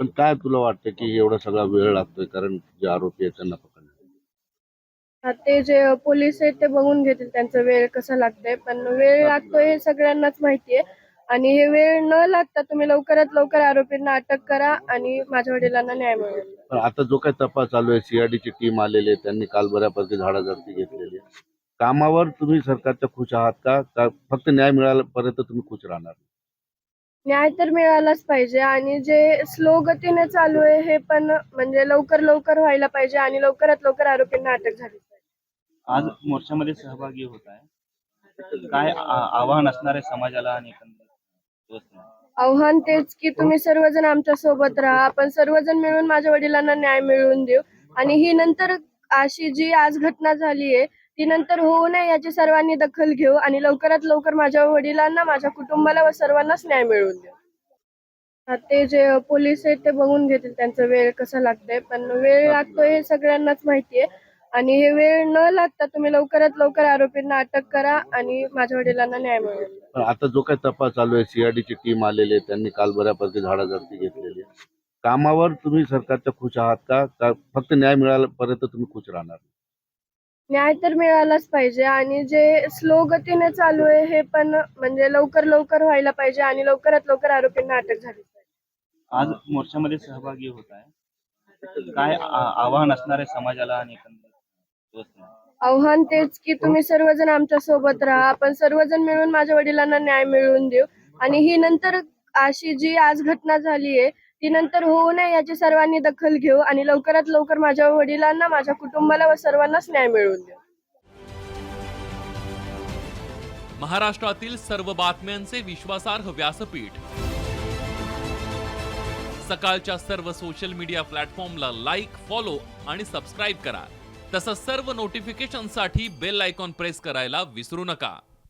पण काय तुला वाटतं की एवढा सगळा वेळ लागतोय? कारण जे आरोपी आहेत त्यांना पकडण्यासाठी हा, ते जे पोलीस आहेत ते बघून घेतील त्यांचा वेळ कसा लागतोय. पण वेळ लागतोय हे सगळ्यांनाच माहितीये. आणि हे वेळ न लागता तुम्ही लवकरात लवकर आरोपींना अटक करा आणि माझ्या वडिलांना न्याय मिळेल. पण आता जो काही तपास चालू आहे सीआयडीची टीम आलेली आहे त्यांनी काल बऱ्यापैकी झाडाझडती घेतलेली आहे. कामावर तुम्ही सरकारच्या खुश आहात का? का फक्त न्याय मिळाल्यापर्यंत तुम्ही खुश राहणार? न्याय तर मिळालाच पाहिजे आणि जे स्लो गतीने चालू आहे हे पण म्हणजे लवकर लवकर व्हायला पाहिजे आणि लवकरात लवकर आरोपींना अटक झाली पाहिजे. आज मोर्चामध्ये सहभागी होत आहे. काय आव्हान असणार आहे समाजाला आणि? आव्हान तेच की तुम्ही सर्वजण आमच्यासोबत राहा. आपण सर्वजण मिळून माझ्या वडिलांना न्याय मिळवून देऊ. आणि ही नंतर अशी जी आज घटना झाली आहे ती नंतर होऊ नये याची सर्वांनी दखल घेऊ आणि लवकरात लवकर माझ्या वडिलांना माझ्या कुटुंबाला व सर्वांनाच न्याय मिळवून देऊ. ते जे पोलीस आहेत ते बघून घेतील त्यांचा वेळ कसा लागतोय पण वेळ लागतोय. हे सगळ्यांनाच माहितीये. आणि हे वेळ न लागता तुम्ही लवकरात लवकर आरोपींना अटक करा आणि माझ्या वडिलांना न्याय पण आता जो काही तपास चालू आहे सीआयडीची टीम आलेली आहे त्यांनी काल बऱ्यापैकी झाडाझडती घेतलेली आहे. कामावर तुम्ही सरकारच्या खुश आहात का? का फक्त न्याय मिळाल्यापर्यंत तुम्ही खुश राहणार? न्याय तर मिळालाच पाहिजे आणि जे स्लो गतीने चालू आहे हे पण म्हणजे लवकर लवकर व्हायला पाहिजे आणि लवकरात लवकर आरोपींना अटक झाली पाहिजे. आज मोर्चामध्ये सहभागी होत आहे. काय आ- आव्हान असणार आहे समाजाला आणि एकंदरीत? व्यवस्थेला? आव्हान तेच की तुम्ही सर्वजण आमच्यासोबत राहा. आपण सर्वजण मिळून माझ्या वडिलांना न्याय मिळवून देऊ. आणि ही नंतर अशी जी आज घटना झाली आहे ती नंतर होऊ नये याची सर्वांनी दखल घेऊ आणि लवकरात लवकर माझ्या वडिलांना माझ्या कुटुंबाला व सर्वांनाच न्याय मिळवून देऊ. महाराष्ट्रातील सर्व बातम्यांचे विश्वासार्ह व्यासपीठ. सकाळच्या सर्व सोशल मीडिया प्लॅटफॉर्मला लाईक फॉलो आणि सबस्क्राईब करा. तसंच सर्व नोटिफिकेशनसाठी बेल आयकॉन प्रेस करायला विसरू नका.